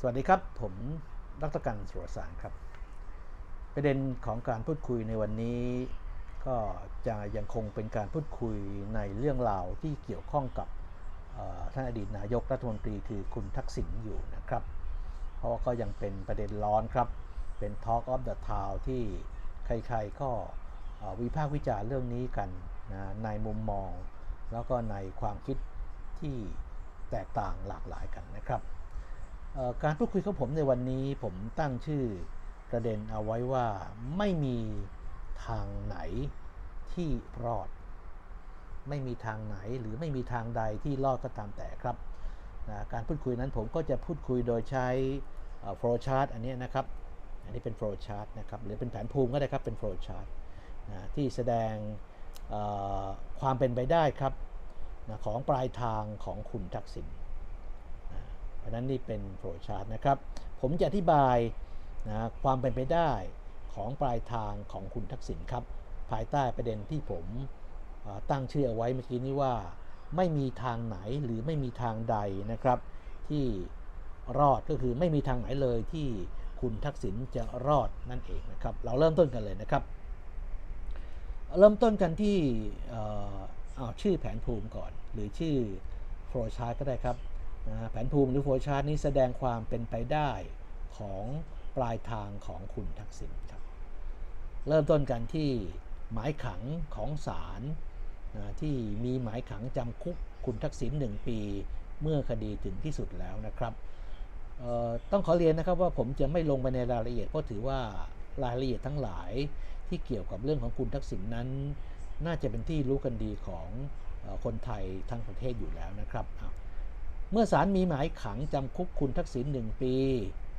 สวัสดีครับ ผมดรกันสุรสารครับ ประเด็นของการพูดคุยในวันนี้ ก็จะยังคงเป็นการพูดคุยในเรื่องราวที่เกี่ยวข้องกับท่านอดีตนายกรัฐมนตรีคือคุณทักษิณอยู่นะครับ เพราะว่าก็ยังเป็นประเด็นร้อนครับ เป็น Talk of the Town ที่ใครๆก็วิพากษ์วิจารณ์เรื่องนี้กันนะในมุมมอง แล้วก็ในความคิดที่แตกต่างหลากหลายกันนะครับ การพูดคุยของผมในวันนี้ผมตั้งชื่อประเด็นเอาไว้ว่าไม่มีทางไหนที่รอด ไม่มีทางไหนหรือไม่มีทางใดที่รอดก็ตามแต่ครับนะการพูดคุยนั้นผมก็จะพูดคุยโดยใช้โฟล์ชาร์ตอันนี้นะครับ อันนี้เป็นโฟล์ชาร์ตนะครับหรือเป็นแผนภูมิก็ได้ครับเป็นโฟล์ชาร์ตนะที่แสดงความเป็นไปได้ครับนะของปลายทางของคุณทักษิณ เพราะนั้นนี่เป็นโฟล์ชาร์ตนะครับ ผมจะอธิบายนะความเป็นไปได้ของปลายทางของคุณทักษิณครับ ภายใต้ประเด็นที่ผมตั้งชื่อเอาไว้เมื่อกี้นี้ว่า ไม่มีทางไหนหรือไม่มีทางใดนะครับ ที่รอดก็คือไม่มีทางไหนเลยที่คุณทักษิณจะรอดนั่นเองนะครับ เราเริ่มต้นกันเลยนะครับ เริ่มต้นกันที่เอาชื่อแผนภูมิก่อน หรือชื่อโฟล์ชาร์ตก็ได้ครับ นะแผนภูมิหรือโฟล์ชาร์ตนี้แสดงความเป็นไปได้ของปลายทางของคุณทักษิณครับ เริ่มต้นกันที่หมายขังของศาลนะที่มีหมายขังจำคุกคุณทักษิณหนึ่งปี เมื่อคดีถึงที่สุดแล้วนะครับต้องขอเรียนนะครับว่าผมจะไม่ลงไปในรายละเอียด เพราะถือว่ารายละเอียดทั้งหลายที่เกี่ยวกับเรื่องของคุณทักษิณนั้น น่าจะเป็นที่รู้กันดีของคนไทยทั้งประเทศอยู่แล้วนะครับ เมื่อศาลมีหมายขังจำคุกคุณทักษิณหนึ่งปี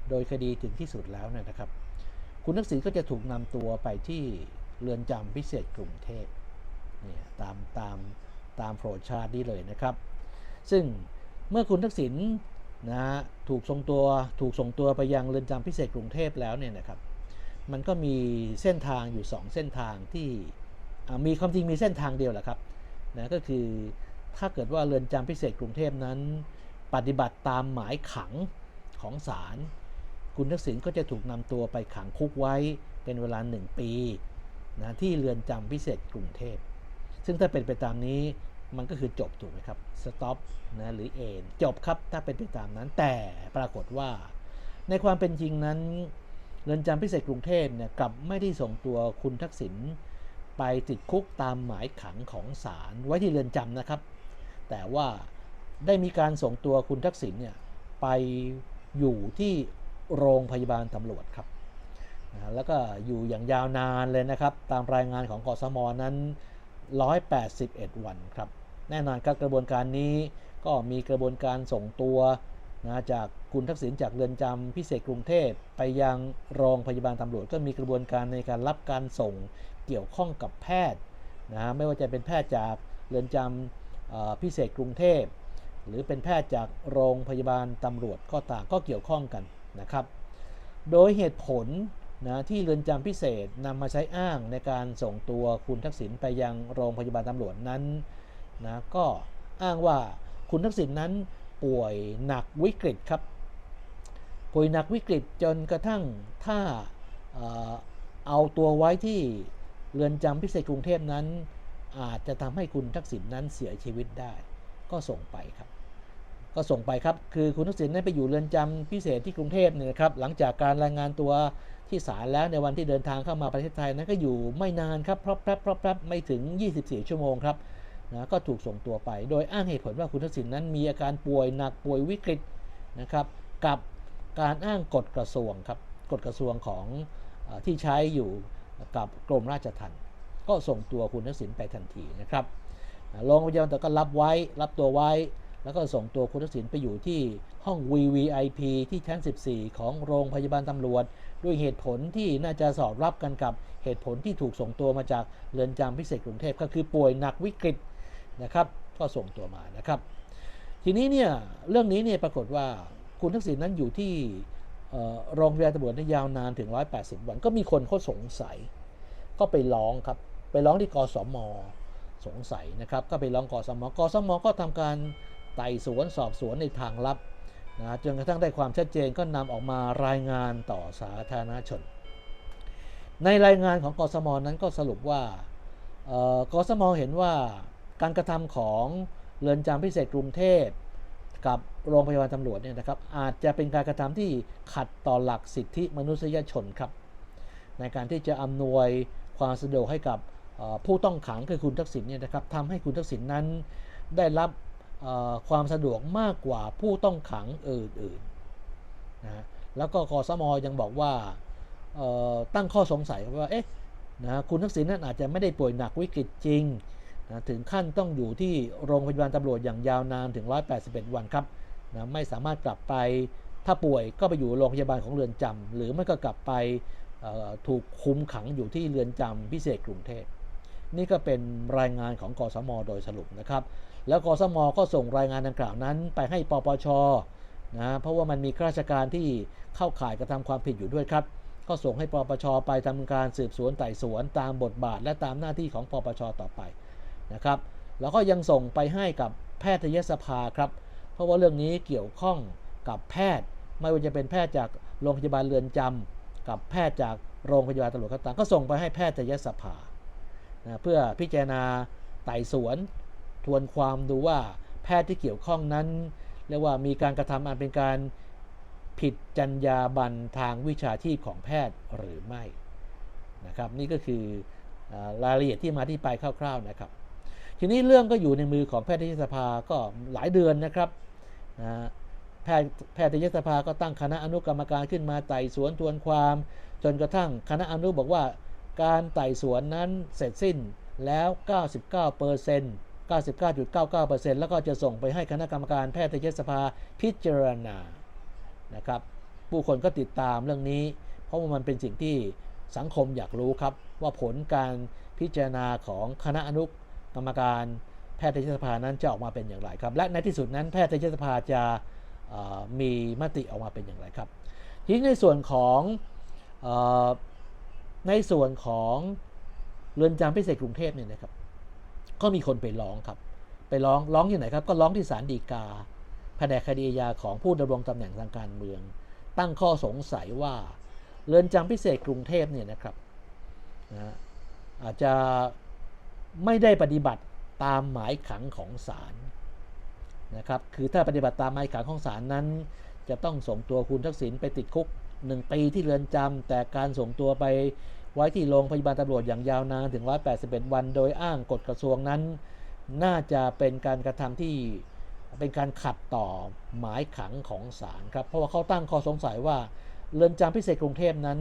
โดยคดีถึงที่สุดแล้วเนยนะครับ คุณทักษิณก็จะถูกนำตัวไปที่เรือนจำพิเศษกรุงเทพเนี่ยตามตามตามโฟล์ชาร์ตนี้เลยนะครับ ซึ่งเมื่อคุณทักษิณนะฮะถูกส่งตัวถูกส่งตัวไปยังเรือนจำพิเศษกรุงเทพแล้วเนี่ยนะครับ มันก็มีเส้นทางอยู่ 2 เส้นทางที่มีความจริงมีเส้นทางเดียวแหละครับนะก็คือถ้าเกิดว่าเรือนจำพิเศษกรุงเทพนั้น ปฏิบัติตามหมายขังของศาลคุณทักษิณก็จะถูกนำตัวไปขังคุกไว้เป็นเวลา1ปีนะที่เรือนจำพิเศษกรุงเทพ ซึ่งถ้าเป็นไปตามนี้มันก็คือจบถูกไหมครับสต็อปนะหรือเอนจบครับถ้าเป็นไปตามนั้นแต่ปรากฏว่า ในความเป็นจริงนั้นเรือนจำพิเศษกรุงเทพเนี่ยกลับไม่ได้ส่งตัวคุณทักษิณไปติดคุกตามหมายขังของศาลไว้ที่เรือนจำนะครับ แต่ว่า ได้มีการส่งตัวคุณทักษิณเนี่ยไปอยู่ที่โรงพยาบาลตำรวจครับนะแล้วก็อยู่อย่างยาวนานเลยนะครับ ตามรายงานของกสมนั้น 181 วันครับ แน่นอนครับกระบวนการนี้ก็มีกระบวนการส่งตัวนะจากคุณทักษิณจากเรือนจำพิเศษกรุงเทพไปยังโรงพยาบาลตำรวจ ก็มีกระบวนการในการรับการส่งเกี่ยวข้องกับแพทย์นะไม่ว่าจะเป็นแพทย์จากเรือนจำพิเศษกรุงเทพ หรือเป็นแพทย์จากโรงพยาบาลตำรวจก็ตางก็เกี่ยวข้องกันนะครับ โดยเหตุผลนะที่เรือนจำพิเศษนำมาใช้อ้างในการส่งตัวคุณทักษิณไปยังโรงพยาบาลตำรวจนั้นนะก็อ้างว่าคุณทักษิณนั้นป่วยหนักวิกฤตครับ ป่วยหนักวิกฤตจนกระทั่งถ้าเอ่อเอาตัวไว้ที่เรือนจำพิเศษกรุงเทพนั้น อาจจะทำให้คุณทักษิณนั้นเสียชีวิตได้ ก็ส่งไปครับ ก็ส่งไปครับ คือคุณทักษิณได้ไปอยู่เรือนจำพิเศษที่กรุงเทพเนี่ยนะครับ หลังจากการรายงานตัวที่ศาลแล้วในวันที่เดินทางเข้ามาประเทศไทยนั้นก็อยู่ไม่นานครับเพราะแป๊บเพราะแป๊บไม่ถึง 24 ชั่วโมงครับนะก็ถูกส่งตัวไป โดยอ้างเหตุผลว่าคุณทักษิณนั้นมีอาการป่วยหนักป่วยวิกฤตนะครับ กับการอ้างกฎกระทรวงครับกฎกระทรวงของอที่ใช้อยู่กับกรมราชทัณฑ์ก็ส่งตัวคุณทักษิณไปทันทีนะครับ โรงพยาบาลแต่ก็รับไว้รับตัวไว้ แล้วก็ส่งตัวคุณทักษิณไปอยู่ที่ห้อง VVIP ที่ชั้น 14 ของโรงพยาบาลตำรวจ ด้วยเหตุผลที่น่าจะสอดรับกันกับเหตุผลที่ถูกส่งตัวมาจากเรือนจำพิเศษกรุงเทพก็คือป่วยหนักวิกฤตนะครับ ก็ส่งตัวมานะครับ ทีนี้เนี่ยเรื่องนี้เนี่ยปรากฏว่าคุณทักษิณนั้นอยู่ที่โรงพยาบาลตำรวจได้ยาวนานถึง 180 วัน ก็มีคนเขาสงสัย ก็ไปร้องครับ ไปร้องที่กสม สงสัยนะครับ ก็ไปร้องกอสมกอสมก็ทำการไต่สวนสอบสวนในทางลับนะจนกระทั่งได้ความชัดเจนก็นำออกมารายงานต่อสาธารณชน ในรายงานของกสมนั้นก็สรุปว่าเอ่อกสมเห็นว่าการกระทำของเรือนจำพิเศษกรุงเทพกับโรงพยาบาลตำรวจเนี่ยนะครับอาจจะเป็นการกระทำที่ขัดต่อหลักสิทธิมนุษยชนครับ ในการที่จะอำนวยความสะดวกให้กับ ผู้ต้องขังคือคุณทักษิณเนี่ยนะครับทำให้คุณทักษิณนั้นได้รับความสะดวกมากกว่าผู้ต้องขังอื่นๆนะแล้วก็กสมอยังบอกว่าตั้งข้อสงสัยว่าเอ๊ะนะคุณทักษิณนั้นอาจจะไม่ได้ป่วยหนักวิกฤตจริงนะถึงขั้นต้องอยู่ที่โรงพยาบาลตำรวจอย่างยาวนานถึง 181 วันครับนะไม่สามารถกลับไปถ้าป่วยก็ไปอยู่โรงพยาบาลของเรือนจำหรือไม่ก็กลับไปถูกคุมขังอยู่ที่เรือนจำพิเศษกรุงเทพ นี่ก็เป็นรายงานของกสมโดยสรุปนะครับ แล้วกสมก็ส่งรายงานดังกล่าวนั้น ไปให้ปปชนะเพราะว่ามันมีข้าราชการที่เข้าข่ายกระทำความผิดอยู่ด้วยครับ ก็ส่งให้ปปชไปทำการสืบสวนไต่สวนตามบทบาท และตามหน้าที่ของปปชต่อไปนะครับ แล้วก็ยังส่งไปให้กับแพทยสภาครับ เพราะว่าเรื่องนี้เกี่ยวข้องกับแพทย์ ไม่ว่าจะเป็นแพทย์จากโรงพยาบาลเรือนจำกับแพทย์จากโรงพยาบาลตำรวจก็ตามก็ส่งไปให้แพทยสภา นะเพื่อพิจารณาไต่สวน ทวนความดูว่าแพทย์ที่เกี่ยวข้องนั้นเรียกว่ามีการกระทำอันเป็นการผิดจรรยาบรรณทางวิชาชีพของแพทย์หรือไม่นะครับนี่ก็คือรายละเอียดที่มาที่ไปคร่าว ๆนะครับ ทีนี้เรื่องก็อยู่ในมือของแพทยสภาก็หลายเดือนนะครับนะแพทย์แพทยสภาก็ตั้งคณะอนุกรรมการขึ้นมาไต่สวนทวนความ จนกระทั่งคณะอนุบอกว่า การไต่สวนนั้นเสร็จสิ้นแล้ว 99เปอร์เซ็นต์99.99%แล้วก็จะส่งไปให้คณะกรรมการแพทยสภาพิจารณา นะครับ ผู้คนก็ติดตามเรื่องนี้ เพราะว่ามันเป็นสิ่งที่สังคมอยากรู้ครับ ว่าผลการพิจารณาของคณะอนุกรรมการแพทยสภานั้นจะออกมาเป็นอย่างไรครับ และในที่สุดนั้นแพทยสภาจะมีมติออกมาเป็นอย่างไรครับ ทีนี้ในส่วนของอ ในส่วนของเรือนจำพิเศษกรุงเทพเนี่ยนะครับ ก็มีคนไปร้องครับ ไปร้องร้องที่ไหนครับ ก็ร้องที่ศาลฎีกาแผนกคดีอาญาของผู้ดำรงตำแหน่งทางการเมือง ตั้งข้อสงสัยว่าเรือนจำพิเศษกรุงเทพเนี่ยนะครับนะอาจจะไม่ได้ปฏิบัติตามหมายขังของศาลนะครับ คือถ้าปฏิบัติตามหมายขังของศาลนั้น จะต้องส่งตัวคุณทักษิณไปติดคุก หนึ่งปีที่เรือนจำแต่การส่งตัวไปไว้ที่โรงพยาบาลตำรวจอย่างยาวนานถึง 181 วัน โดยอ้างกฎกระทรวงนั้น น่าจะเป็นการกระทำที่เป็นการขัดต่อหมายขังของศาลครับ เพราะว่าเขาตั้งข้อสงสัยว่าเรือนจำพิเศษกรุงเทพนั้น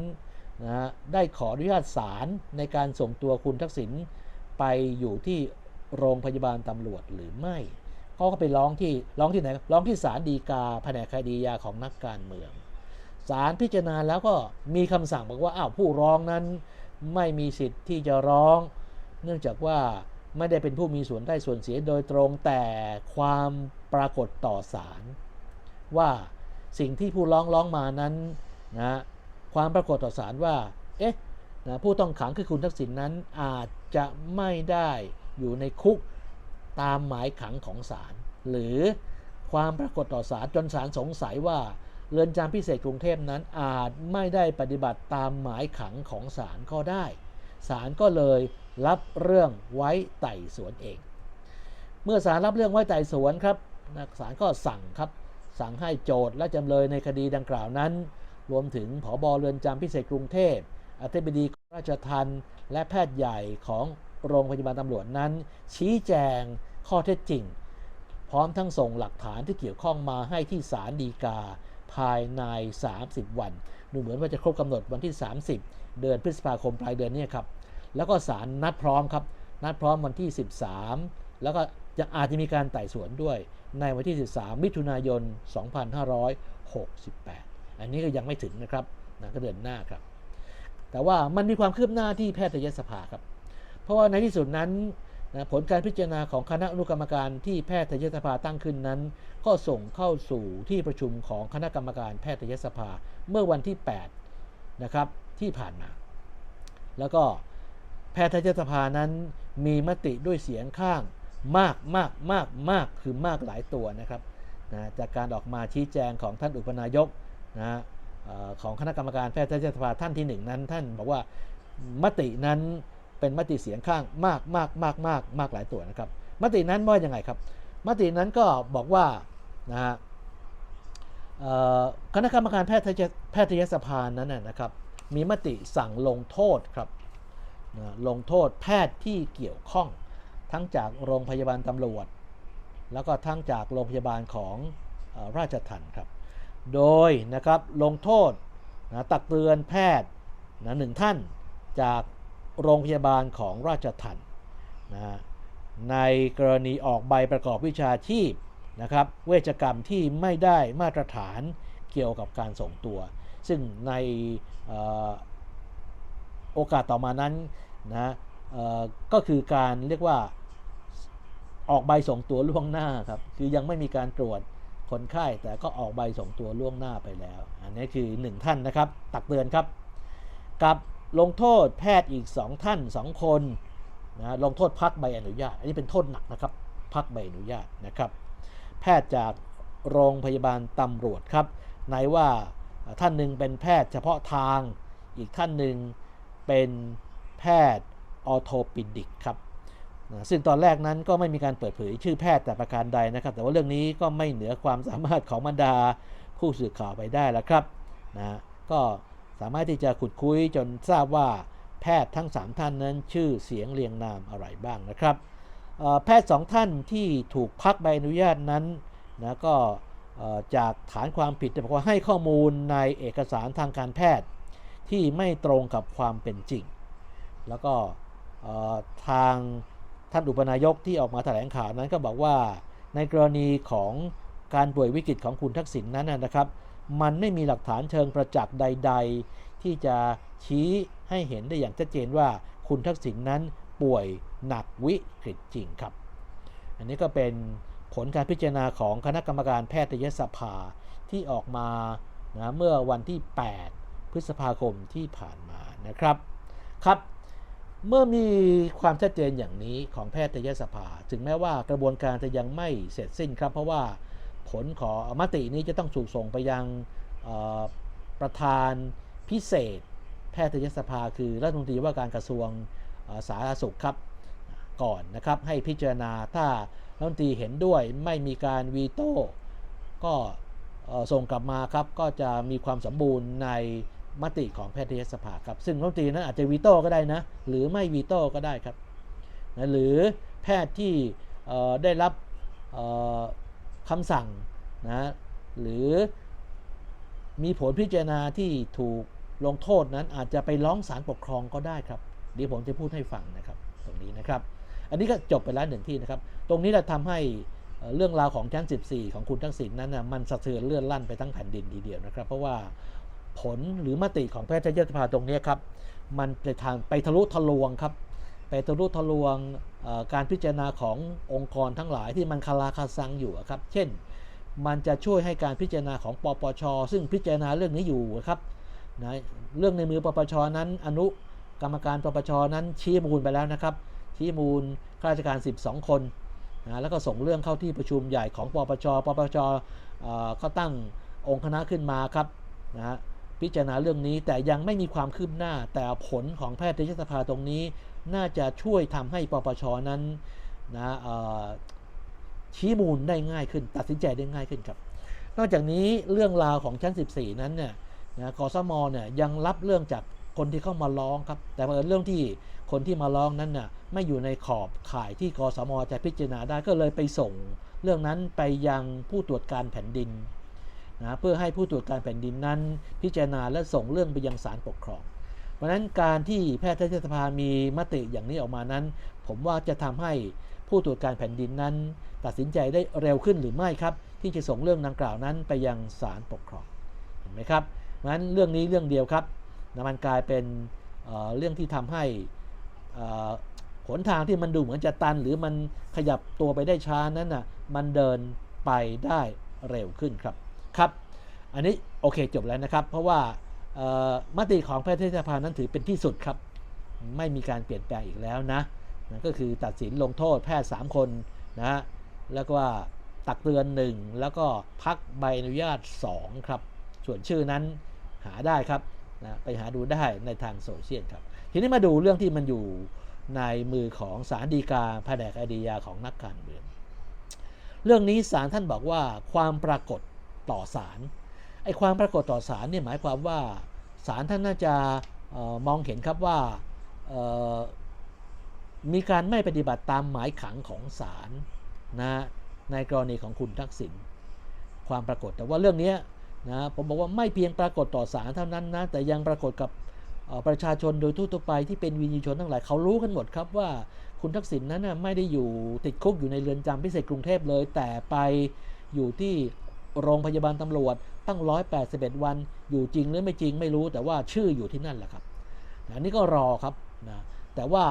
นะฮะได้ขออนุญาตศาลในการส่งตัวคุณทักษิณไปอยู่ที่โรงพยาบาลตำรวจหรือไม่เขาก็ไปร้องที่ร้องที่ไหนร้องที่ศาลฎีกาแผนกคดียาของนักการเมือง ศาลพิจารณาแล้วก็มีคำสั่งบอกว่าอ้าวผู้ร้องนั้นไม่มีสิทธิ์ที่จะร้อง เนื่องจากว่าไม่ได้เป็นผู้มีส่วนได้ส่วนเสียโดยตรงแต่ความปรากฏต่อศาลว่าสิ่งที่ผู้ร้องร้องมานั้นนะความปรากฏต่อศาลว่าเอ๊ะนะผู้ต้องขังคือคุณทักษิณนนั้นอาจจะไม่ได้อยู่ในคุกตามหมายขังของศาลหรือความปรากฏต่อศาลจนศาลสงสัยว่า เรือนจำพิเศษกรุงเทพนั้นอาจไม่ได้ปฏิบัติตามหมายขังของศาลก็ได้ ศาลก็เลยรับเรื่องไว้ไต่สวนเอง เมื่อศาลรับเรื่องไว้ไต่สวนครับศาลก็สั่งครับสั่งให้โจทย์และจำเลยในคดีดังกล่าวนั้น รวมถึงผอบเรือนจำพิเศษกรุงเทพอธิบดีกรมราชทัณฑ์และแพทย์ใหญ่ของโรงพยาบาลตำรวจนั้น ชี้แจงข้อเท็จจริง พร้อมทั้งส่งหลักฐานที่เกี่ยวข้องมาให้ที่ศาลฎีกา ภายใน 30 วัน ดูเหมือนว่าจะครบกำหนดวันที่ 30 เดือนพฤษภาคมปลายเดือนนี้ครับ แล้วก็ศาลนัดพร้อมครับ นัดพร้อมวันที่ 13 แล้วก็จะอาจจะมีการไต่สวนด้วยในวันที่ 13 มิถุนายน 2568 อันนี้ก็ยังไม่ถึงนะครับนะก็เดือนหน้าครับ แต่ว่ามันมีความคืบหน้าที่แพทยสภาครับ เพราะว่าในที่สุดนั้น นะผลการพิจารณาของคณะอนุกรรมการที่แพทยสภาตั้งขึ้นนั้น ก็ส่งเข้าสู่ที่ประชุมของคณะกรรมการแพทยสภาเมื่อวันที่8นะครับที่ผ่านมา แล้วก็แพทยสภานั้นมีมติด้วยเสียงข้างมากมากมากมากคือมากหลายตัวนะครับนะจากการออกมาชี้แจงของท่านอุปนายกนะของคณะกรรมการแพทยสภาท่านที่หนึ่งนั้น ท่านบอกว่ามตินั้น เป็นมติเสียงข้างมากมากมากมากมากหลายตัวนะครับ มตินั้นว่ายังไงครับ มตินั้นก็บอกว่านะฮะคณะกรรมการแพทยแพทยสภานั้นนะนะครับ มีมติสั่งลงโทษครับลงโทษแพทย์ที่เกี่ยวข้องทั้งจากโรงพยาบาลตำรวจ แล้วก็ทั้งจากโรงพยาบาลของอราชทัณฑ์ครับ โดยนะครับลงโทษนะตักเตือนแพทย์นะหนึ่งท่านจาก โรงพยาบาลของราชทัณฑ์นะฮะในกรณีออกใบประกอบวิชาชีพนะครับเวชกรรมที่ไม่ได้มาตรฐานเกี่ยวกับการส่งตัว ซึ่งในออโอกาสต่อมานั้นนะก็คือการเรียกว่าออกใบส่งตัวล่วงหน้าครับคือยังไม่มีการตรวจคนไข้แต่ก็ออกใบส่งตัวล่วงหน้าไปแล้ว อันนี้คือ1ท่านนะครับ ตักเตือนครับกับ ลงโทษแพทย์อีก 2 ท่าน 2 คนนะลงโทษพักใบอนุญาต อันนี้เป็นโทษหนักนะครับพักใบอนุญาตนะครับ แพทย์จากโรงพยาบาลตำรวจครับไหนว่าท่านหนึ่งเป็นแพทย์เฉพาะทาง อีกท่านหนึ่งเป็นแพทย์ออโทปิดิกครับนะซึ่งตอนแรกนั้นก็ไม่มีการเปิดเผยชื่อแพทย์แต่ประการใดนะครับ แต่ว่าเรื่องนี้ก็ไม่เหนือความสามารถของบรรดาผู้สื่อข่าวไปได้แล้วครับนะก็ สามารถที่จะขุดคุยจนทราบว่าแพทย์ทั้ง 3 ท่านนั้นชื่อเสียงเรียงนามอะไรบ้างนะครับ แพทย์ 2 ท่านที่ถูกพักใบอนุญาตนั้นนะก็จากฐานความผิดบอกว่าให้ข้อมูลในเอกสารทางการแพทย์ ที่ไม่ตรงกับความเป็นจริง แล้วก็ทางท่านอุปนายกที่ออกมาแถลงข่าวนั้นก็บอกว่าในกรณีของการป่วยวิกฤตของคุณทักษิณนนั้นนะครับ มันไม่มีหลักฐานเชิงประจักษ์ใด ๆ ที่จะชี้ให้เห็นได้อย่างชัดเจนว่าคุณทักษิณนนั้นป่วยหนักวิกฤตจริงครับ อันนี้ก็เป็นผลการพิจารณาของคณะกรรมการแพทยสภาที่ออกมานะเมื่อวันที่ 8 พฤษภาคมที่ผ่านมานะครับครับ เมื่อมีความชัดเจนอย่างนี้ของแพทยสภา ถึงแม้ว่ากระบวนการจะยังไม่เสร็จสิ้นครับ เพราะว่า ผลของมตินี้จะต้องถูกส่งไปยังประธานพิเศษ แพทยสภาคือรัฐมนตรีว่าการกระทรวงสาธารณสุขครับก่อนนะครับให้พิจารณาถ้ารัฐมนตรีเห็นด้วยไม่มีการวีโต้ก็ส่งกลับมาครับก็จะมีความสมบูรณ์ในมติของแพทยสภาครับ ซึ่งรัฐมนตรีนั้นอาจจะวีโต้ก็ได้นะหรือไม่วีโต้ก็ได้ครับนะหรือแพทย์ที่ได้รับ คำสั่งนะหรือมีผลพิจารณาที่ถูกลงโทษนั้นอาจจะไปร้องศาลปกครองก็ได้ครับเดี๋ยวผมจะพูดให้ฟังนะครับตรงนี้นะครับ อันนี้ก็จบไปแล้วหนึ่งที่นะครับ ตรงนี้เราทำให้เรื่องราวของชั้น 14 ของคุณทักษิณนั้นนะมันสะเทือนเลื่อนลั่นไปทั้งแผ่นดินทีเดียวนะครับ เพราะว่าผลหรือมติของแพทยสภาตรงนี้ครับ มันไปทางไปทะลุทะลวงครับ ไปทะลุทะลวงการพิจารณาขององค์กรทั้งหลายที่มันคาราคาซังอยู่ครับ เช่น มันจะช่วยให้การพิจารณาของปปช ซึ่งพิจารณาเรื่องนี้อยู่ครับนะเรื่องในมือปปชนั้น อนุกรรมการปปชนั้นชี้มูลไปแล้วนะครับ ชี้มูลข้าราชการ 12 คนนะแล้วก็ส่งเรื่องเข้าที่ประชุมใหญ่ของปปช ปปชเอ่อก็ตั้งองค์คณะขึ้นมาครับนะพิจารณาเรื่องนี้แต่ยังไม่มีความคืบหน้าแต่ผลของแพทยสภาตรงนี้ น่าจะช่วยทำให้ปปชนั้นนะชี้มูลได้ง่ายขึ้น ตัดสินใจได้ง่ายขึ้นครับ นอกจากนี้เรื่องราวของชั้น 14 นั้นเนี่ยนะกสมเนี่ยยังรับเรื่องจากคนที่เข้ามาร้องครับ แต่เผอิญเรื่องที่คนที่มาร้องนั้นน่ะไม่อยู่ในขอบข่ายที่กสมจะพิจารณาได้ก็เลยไปส่ง เรื่องนั้นไปยังผู้ตรวจการแผ่นดินนะเพื่อให้ผู้ตรวจการแผ่นดินนั้น พิจารณาและส่งเรื่องไปยังศาลปกครอง เพราะนั้นการที่แพทยสภามีมติอย่างนี้ออกมานั้น ผมว่าจะทำให้ผู้ตรวจการแผ่นดินนั้น ตัดสินใจได้เร็วขึ้นหรือไม่ครับ ที่จะส่งเรื่องดังกล่าวนั้นไปยังศาลปกครองเห็นไหมครับเพราะนั้นเรื่องนี้เรื่องเดียวครับนะมันกลายเป็นเเรื่องที่ทำให้เอ่อหนทางที่มันดูเหมือนจะตัน หรือมันขยับตัวไปได้ช้านั้นน่ะมันเดินไปได้เร็วขึ้นครับครับ อันนี้โอเคจบแล้วนะครับ เพราะว่า มติของแพทยสภานั้นถือเป็นที่สุดครับ ไม่มีการเปลี่ยนแปลงอีกแล้วนะนะก็คือตัดสินลงโทษแพทย์ 3 คนนะฮะแล้วก็ตักเตือนหนึ่งแล้วก็พักใบอนุญาตสองครับ ส่วนชื่อนั้นหาได้ครับนะไปหาดูได้ในทางโซเชียลครับ ทีนี้มาดูเรื่องที่มันอยู่ในมือของสารดีกาแผนกอดียาของนักการเมือง เรื่องนี้ศาลท่านบอกว่าความปรากฏต่อศาล ไอ้ความปรากฏต่อศาลเนี่ยหมายความว่าศาลท่านน่าจะออมองเห็นครับว่ามีการไม่ปฏิบัติตามหมายขังของศาลนะในกรณีของคุณทักษิณความปรากฏแต่ว่าเรื่องนี้นะผมบอกว่าไม่เพียงปรากฏต่อศาลเท่านั้นนะแต่ยังปรากฏกับประชาชนโดยทั่วไปที่เป็นวิญญาชนทั้งหลายเขารู้กันหมดครับว่าคุณทักษิณนั้นนะไม่ได้อยู่ติดคุกอยู่ในเรือนจำพิเศษกรุงเทพเลย แต่ไปอยู่ที่โรงพยาบาลตำรวจ ตั้ง 181 วันอยู่จริงหรือไม่จริงไม่รู้แต่ว่าชื่ออยู่ที่นั่นแหละครับอันนี้ก็รอครับนะแต่ว่า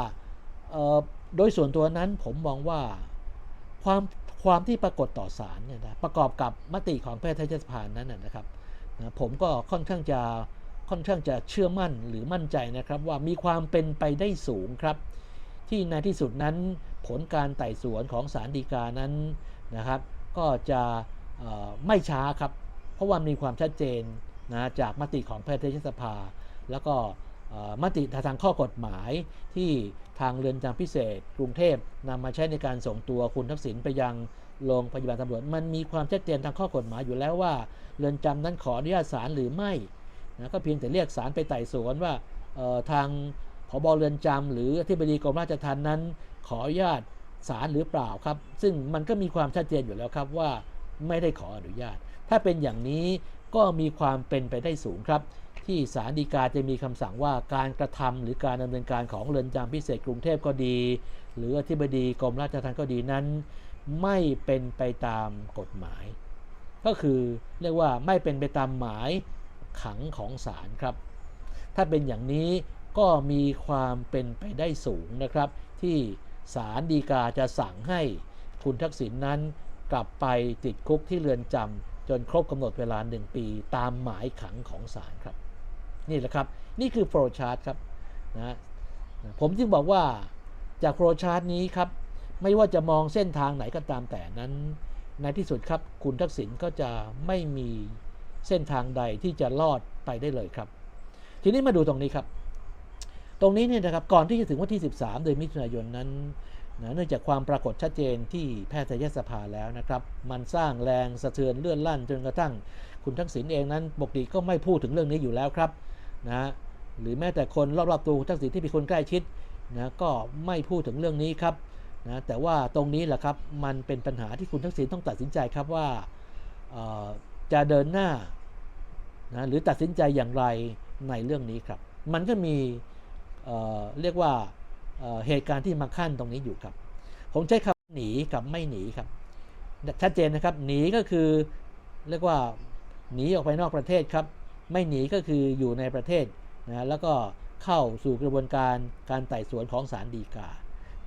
โดยส่วนตัวนั้นผมมองว่าความความที่ปรากฏต่อศาลเนี่ยนะประกอบกับมติของแพทยสภานั้นนะครับนะผมก็ค่อนข้างจะค่อนข้างจะเชื่อมั่นหรือมั่นใจนะครับว่ามีความเป็นไปได้สูงครับ ที่ในที่สุดนั้นผลการไต่สวนของศาลฎีกานั้นนะครับ ก็จะไม่ช้าครับ เพราะว่ามีความชัดเจนนะจากมติของแพทยสภา แล้วก็มติทางข้อกฎหมายที่ทางเรือนจำพิเศษ กรุงเทพนำมาใช้ในการส่งตัวคุณทักษิณไปยังโรงพยาบาลตำรวจ มันมีความชัดเจนทางข้อกฎหมายอยู่แล้วว่า เรือนจำนั้นขออนุญาตศาลหรือไม่นะก็เพียงแต่เรียกศาลไปไต่สวนว่าทางผบเรือนจำหรืออธิบดีกรมราชทัณฑ์นั้น ขออนุญาตศาลหรือเปล่าครับ ซึ่งมันก็มีความชัดเจนอยู่แล้วครับว่าไม่ได้ขออนุญาต ถ้าเป็นอย่างนี้ก็มีความเป็นไปได้สูงครับ ที่ศาลฎีกาจะมีคำสั่งว่าการกระทำหรือการดำเนินการของเรือนจำพิเศษกรุงเทพก็ดี หรืออธิบดีกรมราชทัณฑ์ก็ดีนั้น ไม่เป็นไปตามกฎหมาย ก็คือเรียกว่าไม่เป็นไปตามหมายขังของศาลครับ ถ้าเป็นอย่างนี้ก็มีความเป็นไปได้สูงนะครับ ที่ศาลฎีกาจะสั่งให้คุณทักษิณนนั้นกลับไปติดคุกที่เรือนจำ จนครบกำหนดเวลาหนึ่งปีตามหมายขังของศาลครับ นี่แหละครับ นี่คือโฟลชาร์ตครับนะผมจึงบอกว่าจากโฟลชาร์ตนี้ครับ ไม่ว่าจะมองเส้นทางไหนก็ตามแต่นั้น ในที่สุดครับคุณทักษิณก็จะไม่มีเส้นทางใดที่จะรอดไปได้เลยครับ ทีนี้มาดูตรงนี้ครับ ตรงนี้เนี่ยนะครับก่อนที่จะถึงวันที่ 13 เดือนมิถุนายนนั้น นะเนื่องจากความปรากฏชัดเจนที่แพทยสภาแล้วนะครับ มันสร้างแรงสะเทือนเลื่อนลั่นจนกระทั่ง คุณทักษิณเองนั้นปกติก็ไม่พูดถึงเรื่องนี้อยู่แล้วครับนะหรือแม้แต่คนรอบๆตัวคุณทักษิณที่เป็นคนใกล้ชิดนะก็ไม่พูดถึงเรื่องนี้ครับนะแต่ว่าตรงนี้แหละครับมันเป็นปัญหาที่คุณทักษิณต้องตัดสินใจครับว่าจะเดินหน้านะหรือตัดสินใจอย่างไรในเรื่องนี้ครับ มันก็มีเเรียกว่า เหตุการณ์ที่มาขั้นตรงนี้อยู่ครับ ผมใช้คำหนีกับไม่หนีครับ ชัดเจนนะครับ หนีก็คือเรียกว่าหนีออกไปนอกประเทศครับ ไม่หนีก็คืออยู่ในประเทศนะแล้วก็เข้าสู่กระบวนการการไต่สวนของศาลฎีกา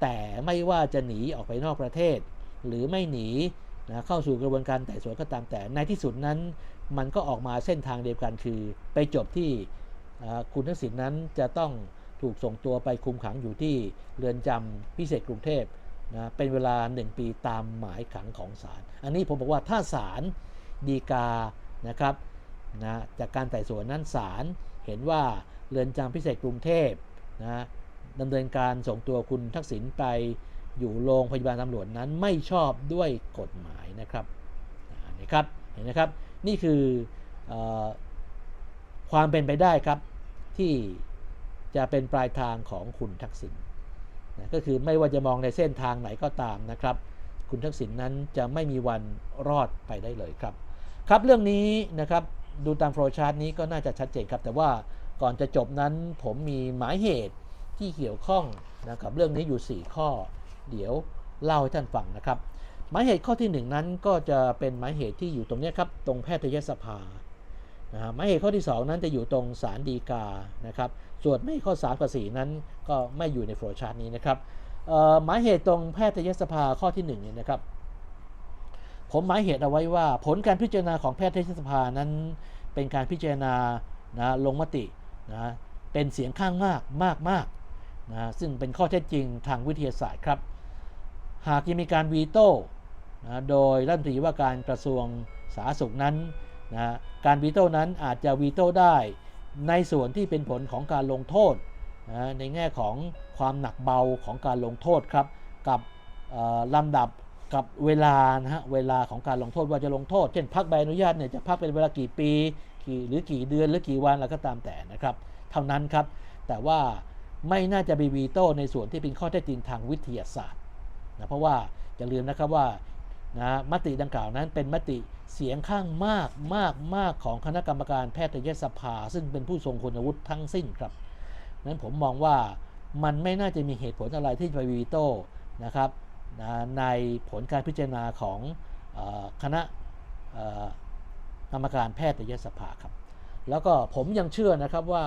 แต่ไม่ว่าจะหนีออกไปนอกประเทศ หรือไม่หนีนะเข้าสู่กระบวนการไต่สวนก็ตามแต่ในที่สุดนั้น มันก็ออกมาเส้นทางเดียวกันคือ ไปจบที่คุณทักษิณนั้นจะต้อง ถูกส่งตัวไปคุมขังอยู่ที่เรือนจำพิเศษกรุงเทพนะเป็นเวลา 1 ปีตามหมายขังของศาล อันนี้ผมบอกว่าถ้าศาลดีกานะครับนะจากการไต่สวนนั้นศาลเห็นว่าเรือนจำพิเศษกรุงเทพนะดำเนินการส่งตัวคุณทักษิณไปอยู่โรงพยาบาลตำรวจนั้นไม่ชอบด้วยกฎหมายนะครับนี่ครับเห็นนะครับนี่คืออความเป็นไปได้ครับที่ จะเป็นปลายทางของคุณทักษิณนะก็คือไม่ว่าจะมองในเส้นทางไหนก็ตามนะครับ คุณทักษิณนั้นจะไม่มีวันรอดไปได้เลยครับ ครับเรื่องนี้นะครับดูตามโฟล์ชาร์ตนี้ก็น่าจะชัดเจนครับ แต่ว่าก่อนจะจบนั้นผมมีหมายเหตุที่เกี่ยวข้องนะกับเรื่องนี้อยู่ 4 ข้อ เดี๋ยวเล่าให้ท่านฟังนะครับ หมายเหตุข้อที่ 1 นั้นก็จะเป็นหมายเหตุที่อยู่ตรงนี้ครับ ตรงแพทยสภา นะฮะหมายเหตุข้อที่ 2 นั้นจะอยู่ตรงศาลฎีกานะครับส่วนหมายเหตุข้อ3กับ4นั้นก็ไม่อยู่ในโฟล์ชาร์ตนี้นะครับหมายเหตุตรงแพทยสภาข้อที่1เนี่ยนะครับผมหมายเหตุเอาไว้ว่า ผลการพิจารณาของแพทยสภานั้นเป็นการพิจารณานะลงมตินะเป็นเสียงข้างมากมากมากนะซึ่งเป็นข้อเท็จจริงทางวิทยาศาสตร์ครับ หากยังมีการวีโต้นะโดยรัฐมนตรีว่าการกระทรวงสาธารณสุขนั้น นะการวีโต้นั้นอาจจะวีโต้ได้ในส่วนที่เป็นผลของการลงโทษนะในแง่ของความหนักเบาของการลงโทษครับ กับลำดับกับเวลานะฮะเวลาของการลงโทษว่าจะลงโทษ เช่นพักใบอนุญาตเนี่ยจะพักเป็นเวลากี่ปีกี่หรือกี่เดือนหรือกี่วันแล้วก็ตามแต่นะครับ เท่านั้นครับ แต่ว่าไม่น่าจะไปวีโต้ในส่วนที่เป็นข้อเท็จจริงทางวิทยาศาสตร์นะเพราะว่าอย่าลืมนะครับว่า นะมติดังกล่าวนั้นเป็นมติเสียงข้างมากมากมากของคณะกรรมการแพทยสภา ซึ่งเป็นผู้ทรงคุณวุฒิทั้งสิ้นครับนั้นผมมองว่ามันไม่น่าจะมีเหตุผลอะไรที่ไปวีโต้นะครับนะในผลการพิจารณาของอคณะกรรมการแพทยสภาครับ แล้วก็ผมยังเชื่อนะครับว่า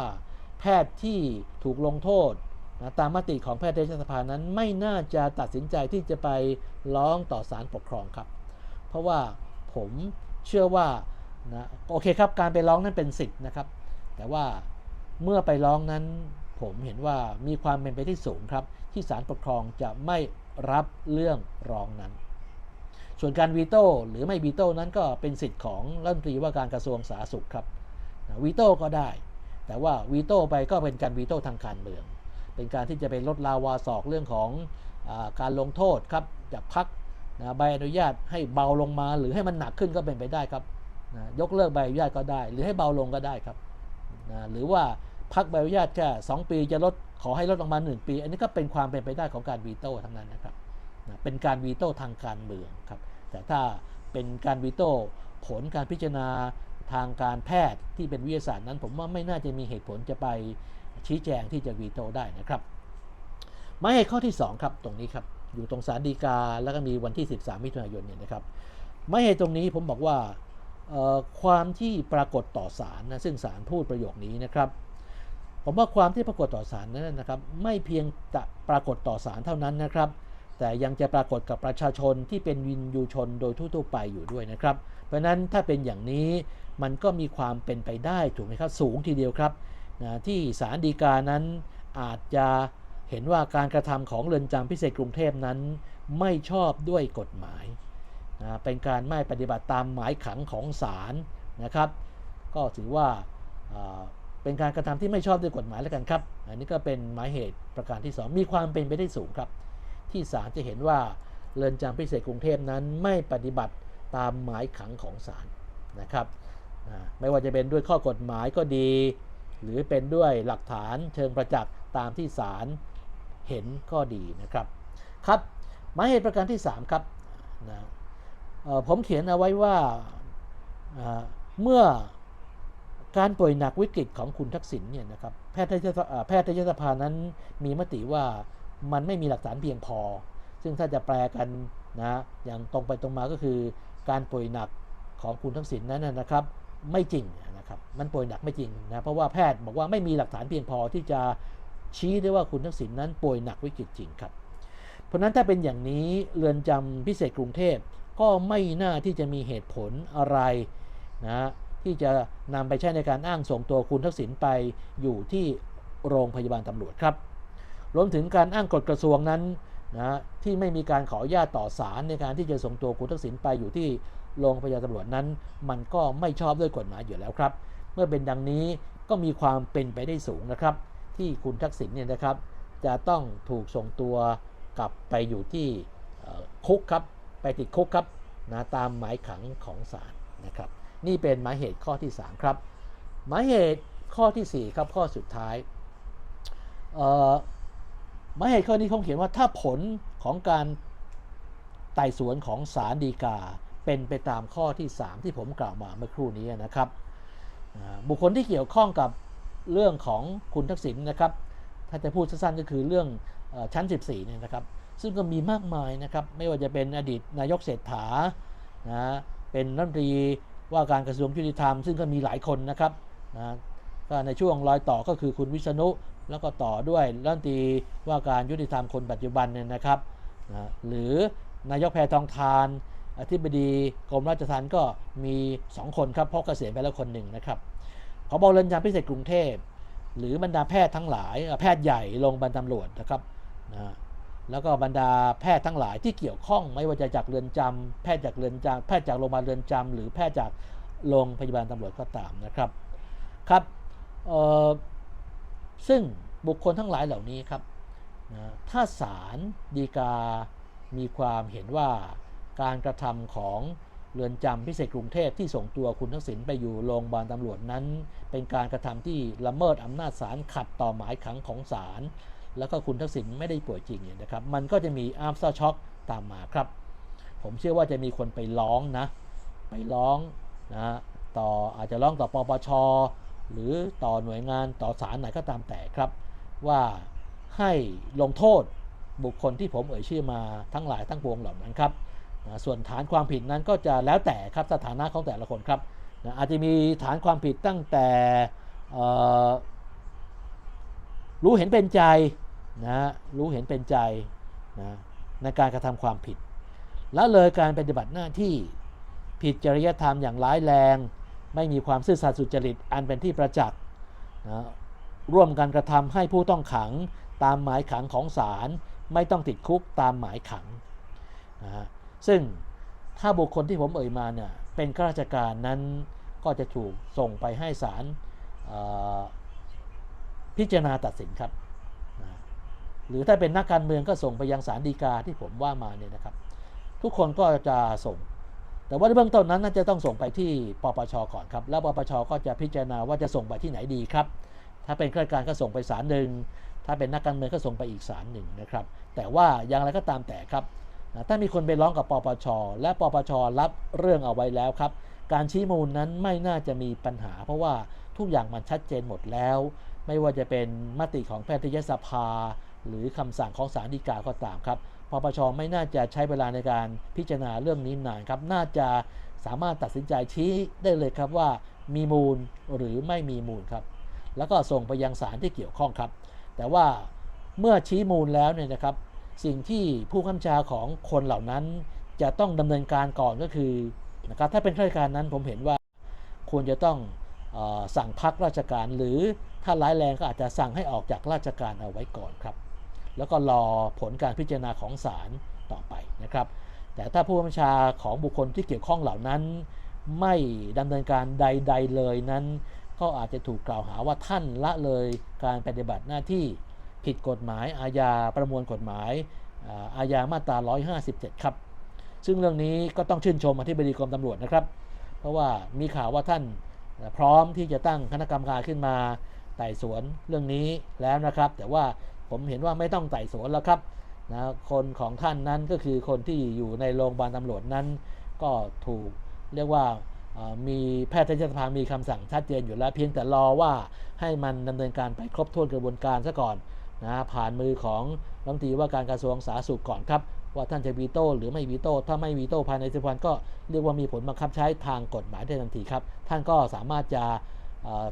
แพทย์ที่ถูกลงโทษ ตามมติของแพทยสภานั้นไม่น่าจะตัดสินใจที่จะไปร้องต่อศาลปกครองครับ เพราะว่าผมเชื่อว่านะโอเคครับการไปร้องนั้นเป็นสิทธิ์นะครับ แต่ว่าเมื่อไปร้องนั้นผมเห็นว่ามีความเป็นไปที่สูงครับ ที่ศาลปกครองจะไม่รับเรื่องร้องนั้น ส่วนการวีโต้หรือไม่วีโต้นั้นก็เป็นสิทธิ์ของรัฐมนตรีว่าการกระทรวงสาธารณสุขครับวีโต้ก็ได้ แต่ว่าวีโต้ไปก็เป็นการวีโต้ทางการเมือง เป็นการที่จะไปลดลาวาศอกเรื่องของอการลงโทษครับจากพักนะใบอนุญาตให้เบาลงมาหรือให้มันหนักขึ้นก็เป็นไปได้ครับนะยกเลิกใบอนุญาตก็ได้ หรือให้เบาลงก็ได้ครับนะหรือว่าพักใบอนุญาตแค่2ปีจะลดขอให้ลดลงมา 1 ปี อันนี้ก็เป็นความเป็นไปได้ของการวีโต้ทั้งนั้นนะครับนะเป็นการวีโต้ทางการเมืองครับแต่ถ้าเป็นการวีโต้ผลการพิจารณาทางการแพทย์ที่เป็นวิทยาศาสตร์นั้น ผมว่าไม่น่าจะมีเหตุผลจะไป ชี้แจงที่จะวีโต้ได้นะครับหมายเหตุข้อที่ 2 ครับตรงนี้ครับอยู่ตรงสารดีกาแล้วก็มีวันที่ 13 มิถุนายนเนี่ยนะครับหมายเหตุตรงนี้ผมบอกว่าความที่ปรากฏต่อสารนะซึ่งสารพูดประโยคนี้นะครับ ผมว่าความที่ปรากฏต่อสารนั้นนะครับ ไม่เพียงแต่ปรากฏต่อสารเท่านั้นนะครับ แต่ยังจะปรากฏกับประชาชนที่เป็นวินยูชนโดยทั่วๆไปอยู่ด้วยนะครับ เพราะนั้นถ้าเป็นอย่างนี้มันก็มีความเป็นไปได้ถูกไหมครับสูงทีเดียวครับ นะที่ศาลฎีกานั้นอาจจะเห็นว่าการกระทำของเรือนจำพิเศษกรุงเทพนั้นไม่ชอบด้วยกฎหมายนะเป็นการไม่ปฏิบัติตามหมายขังของศาลนะครับ ก็ถือว่าเป็นการกระทำที่ไม่ชอบด้วยกฎหมายแล้วกันครับ อันนี้ก็เป็นหมายเหตุประการที่ 2 มีความเป็นไปได้สูงครับ ที่ศาลจะเห็นว่าเรือนจำพิเศษกรุงเทพนั้นไม่ปฏิบัติตามหมายขังของศาลนะครับ ไม่ว่าจะเป็นด้วยข้อกฎหมายก็ดี หรือเป็นด้วยหลักฐานเชิงประจักษ์ตามที่ศาลเห็นก็ดีนะครับ ครับหมายเหตุประการที่ 3 ครับนะผมเขียนเอาไว้ว่าเมื่อการป่วยหนักวิกฤตของคุณทักษิณเนี่ยนะครับแพทยสภาอ่าแพทยสภานั้นมีมติว่ามันไม่มีหลักฐานเพียงพอ ซึ่งถ้าจะแปลกันนะอย่างตรงไปตรงมาก็คือ การป่วยหนักของคุณทักษิณนั้นนะครับ ไม่จริง นะครับมันป่วยหนักไม่จริงนะเพราะว่าแพทย์บอกว่าไม่มีหลักฐานเพียงพอที่จะชี้ได้ว่าคุณทักษิณนั้นป่วยหนักวิกฤตจริงครับ เพราะฉะนั้นถ้าเป็นอย่างนี้เรือนจำพิเศษกรุงเทพก็ไม่น่าที่จะมีเหตุผลอะไรนะที่จะนำไปใช้ในการอ้างส่งตัวคุณทักษิณไปอยู่ที่โรงพยาบาลตำรวจครับรวมถึงการอ้างกฎกระทรวงนั้นนะที่ไม่มีการขออนุญาตต่อศาลในการที่จะส่งตัวคุณทักษิณไปอยู่ที่ โรงพยาบาลตำรวจนั้น มันก็ไม่ชอบด้วยกฎหมายอยู่แล้วครับ เมื่อเป็นดังนี้ก็มีความเป็นไปได้สูงนะครับ ที่คุณทักษิณเนี่ยนะครับ จะต้องถูกส่งตัวกลับไปอยู่ที่คุกครับไปติดคุกครับนะตามหมายขังของศาลนะครับ นี่เป็นหมายเหตุข้อที่ 3 ครับ หมายเหตุข้อทีสี่4 ครับข้อสุดท้ายหมายเหตุข้อนี้เขาเขียนว่าถ้าผลของการไต่สวนของศาลฎีกา เป็นไปตามข้อที่ 3 ที่ผมกล่าวมาเมื่อครู่นี้นะครับ บุคคลที่เกี่ยวข้องกับเรื่องของคุณทักษิณนะครับ ถ้าจะพูดสั้นๆก็คือเรื่องอชั้น 14เนี่ยนะครับ ซึ่งก็มีมากมายนะครับ ไม่ว่าจะเป็นอดีตนายกเศรษฐานะเป็นรัฐมนตรีว่าการกระทรวงยุติธรรม ซึ่งก็มีหลายคนนะครับนะก็ในช่วงรอยต่อก็คือคุณวิษณุแล้วก็ต่อด้วยรัฐมนตรีว่าการยุติธรรมคนปัจจุบันเนี่ยนะครับนะหรือนายกแพทองทาน อธิบดีกรมราชทัณฑ์ก็มี 2 คนครับเพราะเกษียณไปแล้วคนหนึ่งนะครับพบเรือนจำพิเศษกรุงเทพ หรือบรรดาแพทย์ทั้งหลาย แพทย์ใหญ่โรงพยาบาลตำรวจนะครับนะแล้วก็บรรดาแพทย์ทั้งหลายที่เกี่ยวข้องไม่ว่าจะจากเรือนจำแพทย์จากเรือนจำแพทย์จากโรงพยาบาลเรือนจำหรือแพทย์จากโรงพยาบาลตำรวจก็ตามนะครับครับซึ่งบุคคลทั้งหลายเหล่านี้ครับนะถ้าศาลฎีกามีความเห็นว่า การกระทำของเรือนจำพิเศษกรุงเทพที่ส่งตัวคุณทักษิณไปอยู่โรงพยาบาลตำรวจนั้น เป็นการกระทำที่ละเมิดอำนาจศาลขัดต่อหมายขังของศาลแล้วก็คุณทักษิณไม่ได้ป่วยจริงเนี่ยนะครับ มันก็จะมี after shock ตามมาครับ ผมเชื่อว่าจะมีคนไปร้องนะ ไปร้องนะต่ออาจจะร้องต่อปปช หรือต่อหน่วยงานต่อศาลไหนก็ตามแต่ครับ ว่าให้ลงโทษบุคคลที่ผมเอ่ยชื่อมาทั้งหลายทั้งปวงเหล่านั้นครับ นะส่วนฐานความผิดนั้นก็จะแล้วแต่ครับสถานะของแต่ละคนครับนะอาจจะมีฐานความผิดตั้งแต่รู้เห็นเป็นใจนะรู้เห็นเป็นใจนะในการกระทำความผิดและเลยการปฏิบัติหน้าที่ผิดจริยธรรมอย่างร้ายแรง ไม่มีความซื่อสัตย์สุจริตอันเป็นที่ประจักษ์นะร่วมกันกระทำให้ผู้ต้องขังตามหมายขังของศาลไม่ต้องติดคุกตามหมายขังนะฮะ ซึ่งถ้าบุคคลที่ผมเอ่ยมาเนี่ยเป็นข้าราชการนั้นก็จะถูกส่งไปให้ศาลพิจารณาตัดสินครับนะหรือถ้าเป็นนักการเมืองก็ส่งไปยังศาลฎีกาที่ผมว่ามาเนี่ยนะครับ ทุกคนก็จะส่ง แต่ว่าในเบื้องต้นนั้นน่าจะต้องส่งไปที่ปปชก่อนครับ แล้วปปชก็จะพิจารณาว่าจะส่งไปที่ไหนดีครับ ถ้าเป็นข้าราชการก็ส่งไปศาลหนึ่ง ถ้าเป็นนักการเมืองก็ส่งไปอีกศาลหนึ่งนะครับ แต่ว่าอย่างไรก็ตามแต่ครับ นะถ้ามีคนไปร้องกับปปช และปปชรับเรื่องเอาไว้แล้วครับ การชี้มูลนั้นไม่น่าจะมีปัญหา เพราะว่าทุกอย่างมันชัดเจนหมดแล้ว ไม่ว่าจะเป็นมติของแพทยสภา หรือคำสั่งของศาลฎีกาก็ตามครับปปชไม่น่าจะใช้เวลาในการพิจารณาเรื่องนี้นานครับ น่าจะสามารถตัดสินใจชี้ได้เลยครับว่ามีมูลหรือไม่มีมูลครับ แล้วก็ส่งไปยังศาลที่เกี่ยวข้องครับ แต่ว่าเมื่อชี้มูลแล้วเนี่ยนะครับ สิ่งที่ผู้ข้าราชาของคนเหล่านั้น จะต้องดำเนินการก่อนก็คือนะครับถ้าเป็นข้าราชการนั้นผมเห็นว่าควรจะต้องอสั่งพักราชการ หรือถ้าร้ายแรงก็อาจจะสั่งให้ออกจากราชการเอาไว้ก่อนครับ แล้วก็รอผลการพิจารณาของศาลต่อไปนะครับ แต่ถ้าผู้บัญชาของบุคคลที่เกี่ยวข้องเหล่านั้น ไม่ดำเนินการใด ๆเลยนั้น ก็อาจจะถูกกล่าวหาว่าท่านละเลยการปฏิบัติหน้าที่ ผิดกฎหมายอาญาประมวลกฎหมายอาญามาตรา 157 ครับ ซึ่งเรื่องนี้ก็ต้องชื่นชมอธิบดีกรมตำรวจนะครับ เพราะว่ามีข่าวว่าท่านพร้อมที่จะตั้งคณะกรรมการขึ้นมาไต่สวนเรื่องนี้แล้วนะครับ แต่ว่าผมเห็นว่าไม่ต้องไต่สวนแล้วครับนะคนของท่านนั้นก็คือคนที่อยู่ในโรงพยาบาลตำรวจนั้น ก็ถูกเรียกว่ามีแพทยสภามีคำสั่งชัดเจนอยู่แล้วเพียงแต่รอว่าให้มันดำเนินการไปครบถ้วนกระบวนการซะก่อน นะผ่านมือของรัฐมนตรีว่าการกระทรวงสาธารณสุขก่อนครับ ว่าท่านจะวีโต้หรือไม่วีโต้ถ้าไม่วีโต้ภายในสิบวันก็เรียกว่ามีผลบังคับใช้ทางกฎหมายได้ทันทีครับ ท่านก็สามารถจะ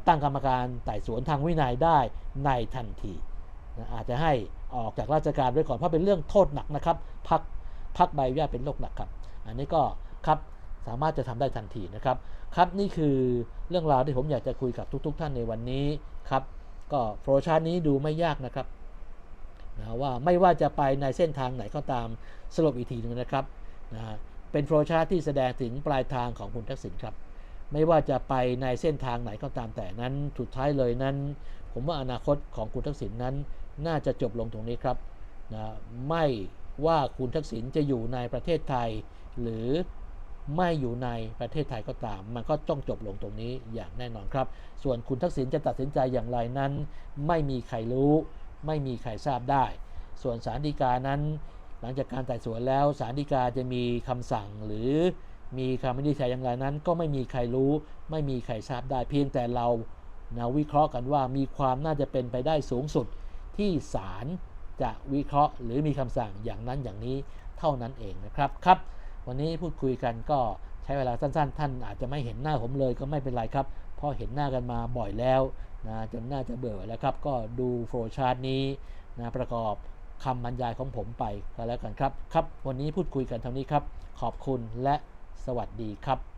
ตั้งกรรมการไต่สวนทางวินัยได้ในทันทีนะอาจจะให้ออกจากราชการไว้ก่อนเพราะเป็นเรื่องโทษหนักนะครับพักพักใบอนุญาตเป็นโรคหนักครับ อันนี้ก็ครับสามารถจะทำได้ทันทีนะครับ ครับนี่คือเรื่องราวที่ผมอยากจะคุยกับทุก ๆ ท่านในวันนี้ครับก็โฟลชาร์ตนี้ดูไม่ยากนะครับ นะว่าไม่ว่าจะไปในเส้นทางไหนก็ตามสรุปอีกทีหนึงนะครับนะเป็นโฟลชาร์ตที่แสดงถึงปลายทางของคุณทักษิณครับ ไม่ว่าจะไปในเส้นทางไหนก็ตามแต่นั้นสุดท้ายเลยนั้น ผมว่าอนาคตของคุณทักษิณนั้น น่าจะจบลงตรงนี้ครับนะไม่ว่าคุณทักษิณจะอยู่ในประเทศไทย หรือไม่อยู่ในประเทศไทยก็ตาม มันก็ต้องจบลงตรงนี้อย่างแน่นอนครับ ส่วนคุณทักษิณจะตัดสินใจอย่างไรนั้น ไม่มีใครรู้ ไม่มีใครทราบได้ ส่วนสารดีกานั้น หลังจากการไต่สวนแล้วสารดีกาจะมีคำสั่งหรือมีคำวินิจฉัยอย่างไรนั้น ก็ไม่มีใครรู้ ไม่มีใครทราบได้เพียงแต่เรานะวิเคราะห์กันว่ามีความน่าจะเป็นไปได้สูงสุดที่ศาลจะวิเคราะห์หรือมีคำสั่งอย่างนั้นอย่างนี้เท่านั้นเองนะครับครับ วันนี้พูดคุยกันก็ใช้เวลาสั้นๆ ท่านอาจจะไม่เห็นหน้าผมเลยก็ไม่เป็นไรครับเพราะเห็นหน้ากันมาบ่อยแล้ว นะจนน่าจะเบื่อแล้วครับ ก็ดูโฟล์ชาร์ตนี้นะประกอบคำบรรยายของผมไปก็แล้วกันครับ ครับ วันนี้พูดคุยกันเท่านี้ครับ ขอบคุณและสวัสดีครับ